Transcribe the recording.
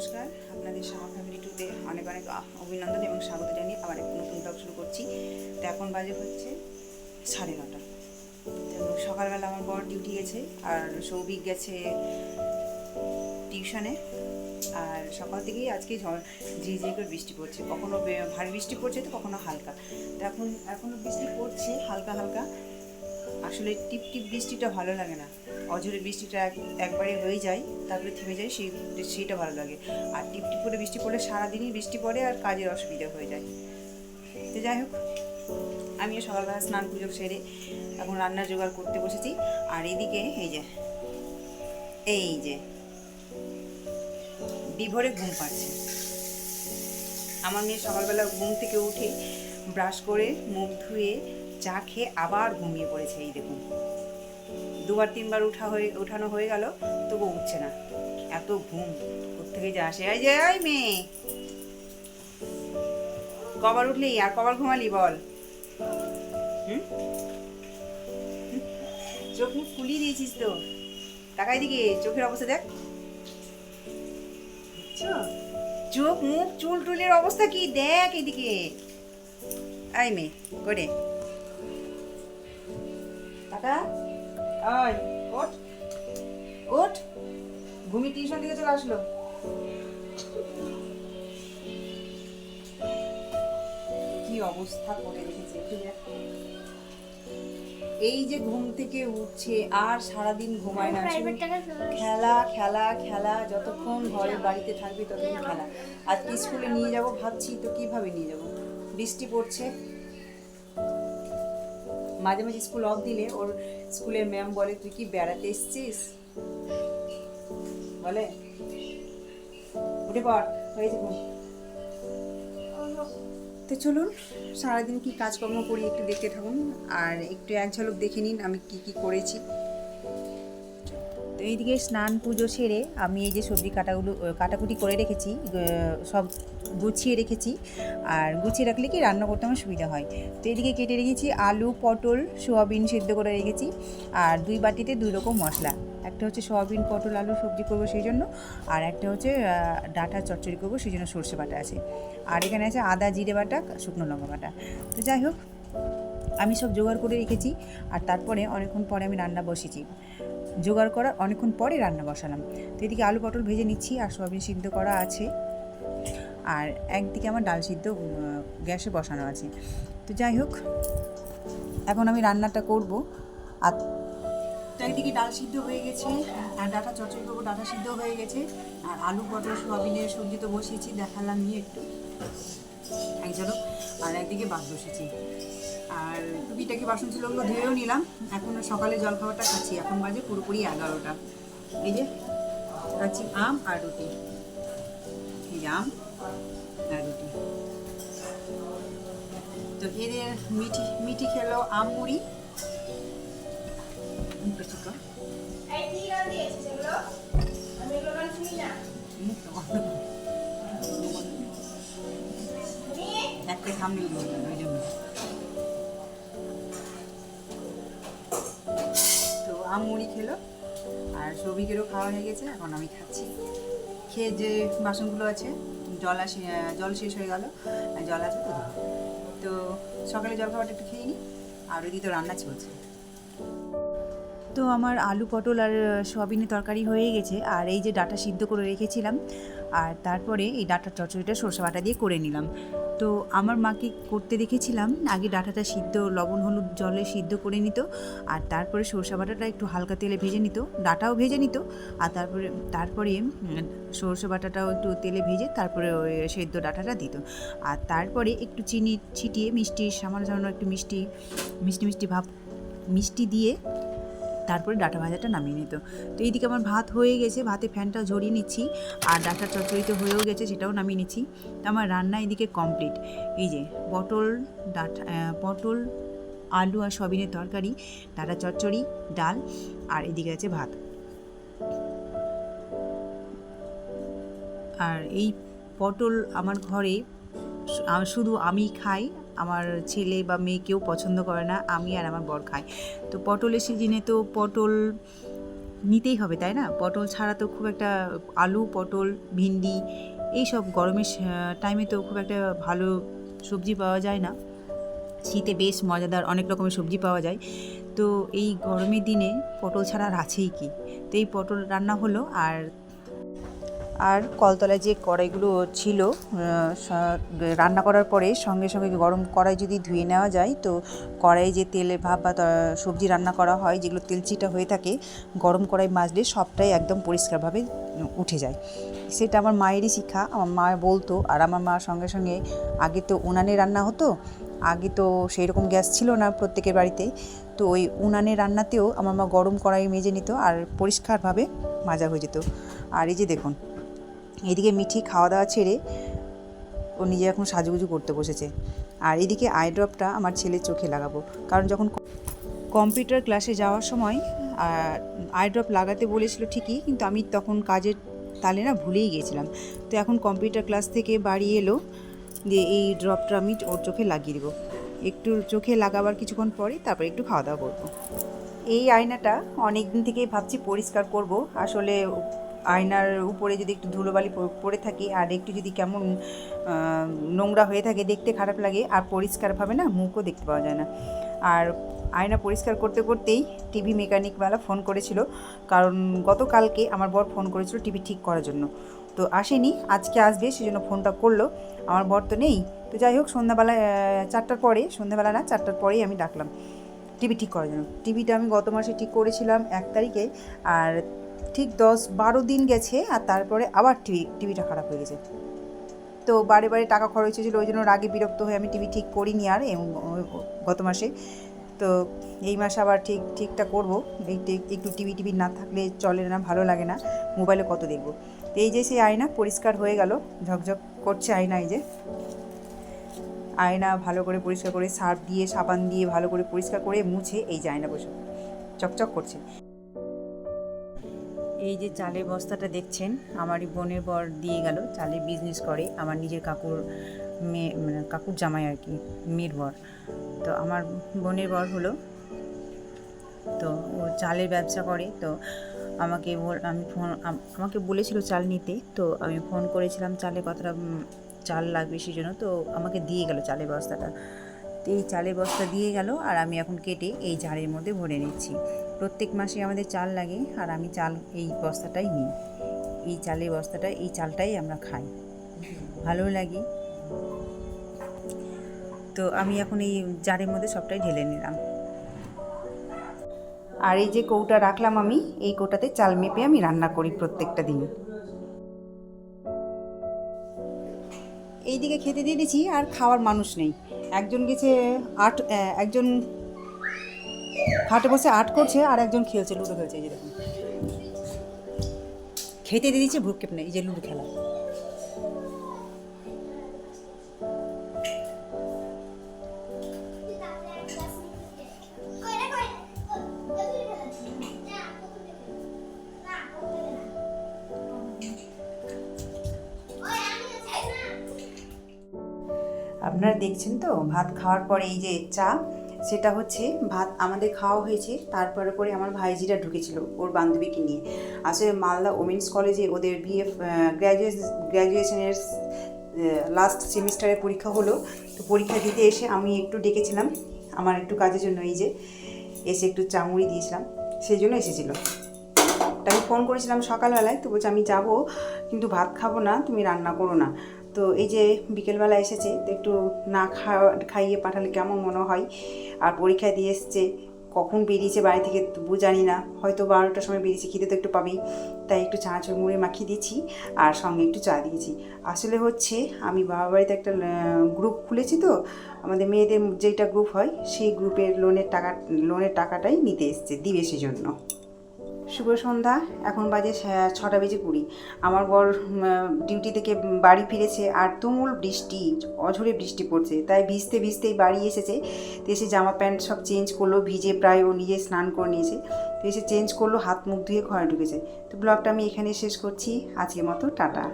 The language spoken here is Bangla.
নমস্কার। আপনাদের শামা ফ্যামিলি টুতে অনেক অনেক অভিনন্দন এবং স্বাগত জানিয়ে আবার একটা নতুন ব্লগ শুরু করছি। তো এখন বাজে হচ্ছে সাড়ে নটা। তো সকালবেলা আমার বর ডিউটি গেছে, আর সৌভিক গেছে টিউশনে আর সকাল থেকেই আজকে ঝড় ঝিঝি করে বৃষ্টি পড়ছে। কখনো ভারী বৃষ্টি পড়ছে তো কখনো হালকা। তো এখন এখনও বৃষ্টি পড়ছে হালকা হালকা। আসলে টিপ টিপ বৃষ্টিটা ভালো লাগে না। অঝরে বৃষ্টিটা এক- একবারে হয়ে যায়, তারপরে থেমে যায়, সেই, সেইটা ভালো লাগে। আর টিপ টিপ করে বৃষ্টি পড়লে সারাদিনই বৃষ্টি পড়ে আর কাজের অসুবিধা হয়ে যায়। তো যাই হোক, আমিও সকালবেলা স্নান পুজো সেরে এখন রান্নার জোগাড় করতে বসেছি। আর এদিকে এই যে এই যে, বিভোরে ঘুম পাচ্ছে। আমার মেয়ে সকালবেলা ঘুম থেকে উঠে ব্রাশ করে মুখ ধুয়ে চা খেয়ে আবার ঘুমিয়ে পড়েছে, এই দেখুন। দুবার, তিনবার উঠা হয়ে উঠানো হয়ে গেল, তবু উঠছে না। এত ঘুম থেকে যা আসে? এই যে, এই মেয়ে! কবার উঠলি? আর কবার ঘুমালি বল? হুম? চোখ মুখ ফুলিয়ে দিয়েছিস তো। তাকাই দিকে চোখের অবস্থা দেখ? চোখ মুখ, চুল টুলের অবস্থা কি? দেখ এদিকে আই মে করে ওঠ। ওঠ। ঘুমি টিউশন থেকে চলে আসলো। কি অবস্থা করে রেখেছে এই যে ঘুম থেকে উঠছে আর সারাদিন ঘুমায় না। খেলা খেলা খেলা যতক্ষণ ঘরে বাড়িতে থাকবে ততক্ষণ খেলা। আজকে স্কুলে নিয়ে যাব ভাবছি তো কীভাবে নিয়ে যাব? বৃষ্টি পড়ছে। মাঝে মাঝে স্কুল অফ দিলে ওর স্কুলের ম্যাম বলে, তুই কি বেড়াতে এসছিস? বলে, উঠে পড়, হয়ে যাব। তো চলুন, সারাদিন কি কাজকর্ম করি একটু দেখতে থাকুন, আর একটু এক ঝলক দেখে নিন আমি কি কি করেছি। তো এইদিকে স্নান পুজো সেরে আমি এই যে সবজি কাটাগুলো কাটাকুটি করে রেখেছি সব গুছিয়ে রেখেছি। আর গুছিয়ে রাখলে কি রান্না করতে আমার সুবিধা হয়। তো এদিকে কেটে রেখেছি আলু, পটল, সোয়াবিন সেদ্ধ করে রেখেছি। আর দুই বাটিতে দুই রকম মশলা। একটা হচ্ছে সোয়াবিন, পটল, আলু সবজি করব সেই জন্য। আর একটা হচ্ছে ডাঁটা চচ্চড়ি করব সেই জন্য সর্ষে বাটা আছে। আর এখানে আছে আদা, জিরে বাটা, শুকনো লঙ্কা বাটা। তো যাই হোক, আমি সব জোগাড় করে রেখেছি। আর তারপরে অনেকক্ষণ পরে আমি রান্না বসেছি। জোগাড় করার অনেকক্ষণ পরে রান্না বসালাম। তো এদিকে আলু পটল ভেজে নিচ্ছি আর সয়াবিন সিদ্ধ করা আছে। আর একদিকে আমার ডাল সিদ্ধ গ্যাসে বসানো আছে। তো যাই হোক, এখন আমি রান্নাটা করব। আর তো একদিকে ডাল সিদ্ধ হয়ে গেছে, আর ডাটা চচড়ি করব, ডাটা সিদ্ধ হয়ে গেছে। আর আলু পটল, সোয়াবিনের সবজি তো বসিয়েছি দেখালাম নিয়ে একটু। এক আর একদিকে ভাত বসেছি। আর টুপিটাকে বাসন ছিল ওগুলো ধুয়েও নিলাম। এখন সকালে জল খাবারটা খাচ্ছি। এখন বাজে পুরোপুরি এগারোটা। এই যে, খাচ্ছি আম আর রুটি। এই আম আর রুটি। তো এদের মিঠি মিঠি খেলো আম মুড়ি। একটা সামনে ওই জন্য। আম, মুড়ি খেলো। আর সবিকেরও খাওয়া হয়ে গেছে, এখন আমি খাচ্ছি। খেয়ে যে বাসনগুলো আছে, জল আসে জল শেষ হয়ে গেল জল আছে তো। তো সকালে জল খাবারটা একটু খেয়ে নিই আর ওই তো রান্না চলছে। তো আমার আলু পটল আর সয়াবিনের তরকারি হয়ে গেছে। আর এই যে ডাটা সিদ্ধ করে রেখেছিলাম, আর তারপরে এই ডাটার চচ্চড়িটা সরষে বাটা দিয়ে করে নিলাম। তো আমার মাকে করতে দেখেছিলাম, আগে ডাটাটা সিদ্ধ, লবণ, হলুদ জলে সিদ্ধ করে নিত, আর তারপরে সরষে বাটাটা একটু হালকা তেলে ভেজে নিত, ডাটাও ভেজে নিত, আর তারপরে তারপরে সরষে বাটাটাও একটু তেলে ভেজে তারপরে ওই সেদ্ধ ডাটাটা দিত। আর তারপরে একটু চিনি ছিটিয়ে মিষ্টি, সামান্য সামান্য একটু মিষ্টি মিষ্টি মিষ্টি ভাব, মিষ্টি দিয়ে তারপরে ডাটা ভাজাটা নামিয়ে নিত। তো এইদিকে আমার ভাত হয়ে গেছে, ভাতে ফ্যানটা ঝরিয়ে নিচ্ছি আর ডাটা চচ্চড়িতে হয়েও গেছে সেটাও নামিয়ে নিচ্ছি। তো আমার রান্না এদিকে কমপ্লিট। এই যে পটল, ডাটা পটল, আলু আর সয়াবিনের তরকারি, ডাটা চচ্চড়ি, ডাল আর এদিকে আছে ভাত। আর এই পটল আমার ঘরে শুধু আমি খাই আমার ছেলে বা মেয়ে কেউ পছন্দ করে না, আমি আর আমার বর খাই। তো পটলের সিজনে তো পটল নিতেই হবে, তাই না? পটল ছাড়া তো খুব একটা আলু, পটল, ভিন্ডি এই সব গরমের টাইমে তো খুব একটা ভালো সবজি পাওয়া যায় না। শীতে বেশ মজাদার অনেক রকমের সবজি পাওয়া যায়। তো এই গরমের দিনে পটল ছাড়া আর আছেই কি? তো এই পটল রান্না হলো আর আর কলতলায় যে কড়াইগুলো ছিল রান্না করার পরে সঙ্গে সঙ্গে গরম কড়াই যদি ধুয়ে নেওয়া যায়, তো কড়াই যে তেলে ভাব বা সবজি রান্না করা হয়, যেগুলো তেলচিটা হয়ে থাকে, গরম কড়াই মাজলে সবটাই একদম পরিষ্কারভাবে উঠে যায়। সেটা আমার মায়েরই শিক্ষা, আমার মা বলতো, আর আমার মা সঙ্গে সঙ্গে আগে তো উনানে রান্না হতো, আগে তো সেই রকম গ্যাস ছিল না প্রত্যেকের বাড়িতে, তো ওই উনানে রান্নাতেও আমার মা গরম কড়াই মেজে নিত, আর পরিষ্কারভাবে মাজা হয়ে যেত। আর এই যে দেখুন এদিকে মিঠি খাওয়া দাওয়া ছেড়ে ও নিজে এখন সাজুগুজু করতে বসেছে। আর এদিকে আই ড্রপটা আমার ছেলের চোখে লাগাবো। কারণ যখন কম্পিউটার ক্লাসে যাওয়ার সময় আই ড্রপ লাগাতে বলেছিল ঠিকই, কিন্তু আমি তখন কাজের তালে না ভুলেই গিয়েছিলাম। তো এখন কম্পিউটার ক্লাস থেকে বাড়ি এলো, দিয়ে এই ড্রপটা আমি ওর চোখে লাগিয়ে দেবো। একটু চোখে লাগাবার কিছুক্ষণ পরে তারপর একটু খাওয়া দাওয়া করব। এই আয়নাটা অনেক দিন থেকেই ভাবছি পরিষ্কার করব। আসলে আয়নার উপরে যদি একটু ধুলোবালি পড়ে থাকে আর একটু যদি কেমন নোংরা হয়ে থাকে দেখতে খারাপ লাগে আর পরিষ্কারভাবে না মুখও দেখতে পাওয়া যায় না। আর আয়না পরিষ্কার করতে করতেই টিভি মেকানিকওয়ালা ফোন করেছিল, কারণ গতকালকে আমার বর ফোন করেছিল টিভি ঠিক করার জন্য। তো আসেনি, আজকে আসবে, সেজন্য ফোনটা করল। আমার বর তো নেই। তো যাই হোক সন্ধ্যাবেলা চারটার পরে, সন্ধ্যাবেলা না চারটার পরেই আমি ডাকলাম টিভি ঠিক করার জন্য। টিভিটা আমি গত মাসে ঠিক করেছিলাম এক তারিখে, আর ঠিক দশ বারো দিন গেছে আর তারপরে আবার টিভি, টিভিটা খারাপ হয়ে গেছে। তো বারে বারে টাকা খরচ হয়েছিল, ওই জন্য রাগে বিরক্ত হয়ে আমি টিভি ঠিক করিনি আর গত মাসে। তো এই মাসে আবার ঠিক, ঠিকটা করব। এই একটু টিভি টিভি না থাকলে চলে না, ভালো লাগে না। মোবাইলে কত দেখব? তো এই যে সেই আয়না পরিষ্কার হয়ে গেল, ঝকঝক করছে আয়না এই যে। আয়না ভালো করে পরিষ্কার করে সার্ফ দিয়ে, সাবান দিয়ে ভালো করে পরিষ্কার করে মুছে এই যে আয়না বসে, চকচক করছে। এই যে চালের বস্তাটা দেখছেন, আমারই বোনের বর দিয়ে গেল চালের বিজনেস করে, আমার নিজের কাকুর মেয়ে মানে কাকুর জামাই আর কি, মেয়ের বর। তো আমার বোনের বর হলো, তো ও চালের ব্যবসা করে, তো আমাকে আমি ফোন আমাকে বলেছিল চাল নিতে, তো আমি ফোন করেছিলাম, চালের কথাটা চাল লাগবে সেই জন্য তো আমাকে দিয়ে গেল চালের বস্তাটা। তো এই চালের বস্তা দিয়ে গেল আর আমি এখন কেটে এই ঝাড়ের মধ্যে ভরে নিচ্ছি। প্রত্যেক মাসে আমাদের চাল লাগে আর আমি চাল এই বস্তাটাই নিই। এই চালের বস্তাটা, এই চালটাই আমরা খাই। ভালো লাগে। তো আমি এখন এই জারের মধ্যে সবটাই ঢেলে নিলাম। আর এই যে কৌটা রাখলাম আমি, এই কৌটাতে চাল মেপে আমি রান্না করি প্রত্যেকটা দিন। এইদিকে খেতে দিয়ে দিয়েছি আর খাওয়ার মানুষ নেই। একজন গেছে আট একজন খাটে বসে আট করছে আর একজন খেলছে, লুডো খেলছে, এই যে দেখুন। খেতে দিয়ে দিচ্ছে ভ্রুক্ষেপ নেই, এই যে লুডো খেলা। আপনারা দেখছেন তো, ভাত খাওয়ার পরে এই যে চা, সেটা হচ্ছে ভাত আমাদের খাওয়া হয়েছে, তারপরে পরে আমার ভাইজিরা ঢুকেছিল ওর বান্ধবীকে নিয়ে। আসলে মালদা ওমেন্স কলেজে ওদের বিএফ গ্র্যাজুয়েট গ্র্যাজুয়েশনের লাস্ট সেমিস্টারের পরীক্ষা হলো, তো পরীক্ষা দিতে এসে আমি একটু ডেকেছিলাম, আমার একটু কাজের জন্য এই যে এসে একটু চামড়ি দিয়েছিলাম, সেই জন্য এসেছিল। আমি ফোন করেছিলাম সকালবেলায়, তো বলছে আমি যাব, কিন্তু ভাত খাব না, তুমি রান্না করো না। তো এই যে বিকেলবেলা এসেছে, তো একটু না খাওয়া, খাইয়ে পাঠালে কেমন মনে হয়? আর পরীক্ষা দিয়ে এসছে, কখন বেরিয়েছে বাড়ি থেকে তবু জানি না। হয়তো বারোটার সময় বেরিয়েছে, খিদে তো একটু পাবেই। তাই একটু চা মুড়ে মাখিয়ে দিয়েছি আর সঙ্গে একটু চা দিয়েছি। আসলে হচ্ছে, আমি বাবা বাড়িতে একটা গ্রুপ খুলেছি তো, আমাদের মেয়েদের যেটা গ্রুপ হয়, সেই গ্রুপের লোনের টাকা লোনের টাকাটাই নিতে এসছে দিবে সেজন্য শুভ সন্ধ্যা, এখন বাজে ছটা বেজে কুড়ি। আমার বর ডিউটি থেকে বাড়ি ফিরেছে আর তুমুল বৃষ্টি, অঝরে বৃষ্টি পড়ছে। তাই ভিজতে ভিজতেই বাড়ি এসেছে। তো এসে জামা প্যান্ট সব চেঞ্জ করল, ভিজে প্রায় ও নিজে স্নান করে নিয়েছে। তো এসে চেঞ্জ করল, হাত মুখ ধুয়ে ঘরে ঢুকেছে। তো ব্লগটা আমি এখানে শেষ করছি। আজকের মতো, টাটা।